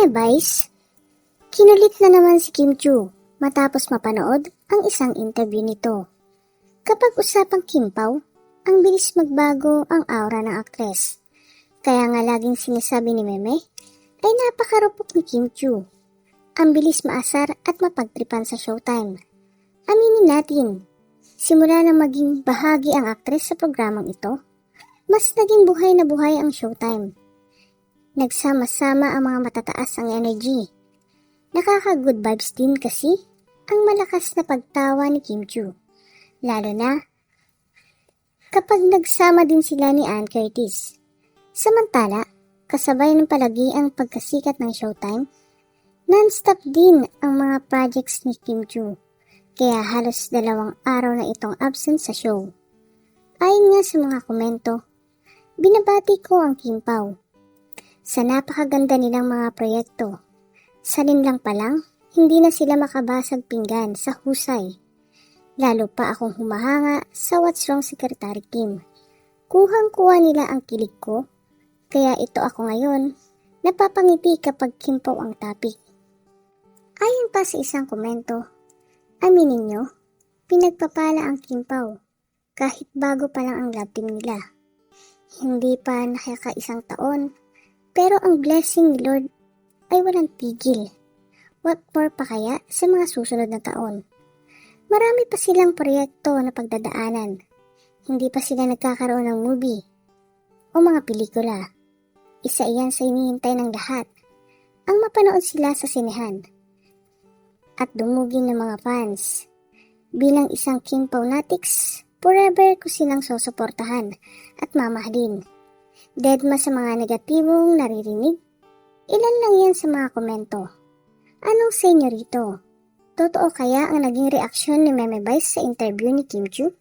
Meme Vice, kinulit na naman si Kim Chu matapos mapanood ang isang interview nito. Kapag usapang Kimpaw, ang bilis magbago ang aura ng aktres. Kaya nga laging sinasabi ni Meme ay napakarupok ni Kim Chu. Ang bilis maasar at mapagtripan sa showtime. Aminin natin, simula na maging bahagi ang aktres sa programang ito, mas naging buhay na buhay ang showtime. Nagsama-sama ang mga matataas ang energy. Nakaka-good vibes din kasi ang malakas na pagtawa ni Kim Chu. Lalo na kapag nagsama din sila ni Ann Curtis. Samantala, kasabay ng palagi ang pagkasikat ng showtime, non-stop din ang mga projects ni Kim Chu. Kaya halos dalawang araw na itong absent sa show. Ayon nga sa mga komento, binabati ko ang Kim Pao sa napakaganda nilang mga proyekto. Salin lang pa lang, hindi na sila makabasag pinggan sa husay. Lalo pa akong humahanga sa What's Wrong Secretary Kim. Kuhang-kuha nila ang kilig ko, kaya ito ako ngayon, napapangiti kapag kimpaw ang topic. Ayon pa sa isang komento, aminin nyo, pinagpapala ang kimpaw kahit bago pa lang ang love team nila. Hindi pa nakakaisang taon, pero ang blessing ni Lord ay walang tigil. What more pa kaya sa mga susunod na taon? Marami pa silang proyekto na pagdadaanan. Hindi pa sila nagkakaroon ng movie o mga pelikula. Isa iyan sa hinihintay ng lahat. Ang mapanood sila sa sinehan. At dumugin ng mga fans. Bilang isang Kim Paunatics, forever ko silang susuportahan at mamahalin. Deadma sa mga negatibong naririnig? Ilan lang yan sa mga komento. Anong sa inyo rito? Totoo kaya ang naging reaksyon ni Meme Vice sa interview ni Kim Chu?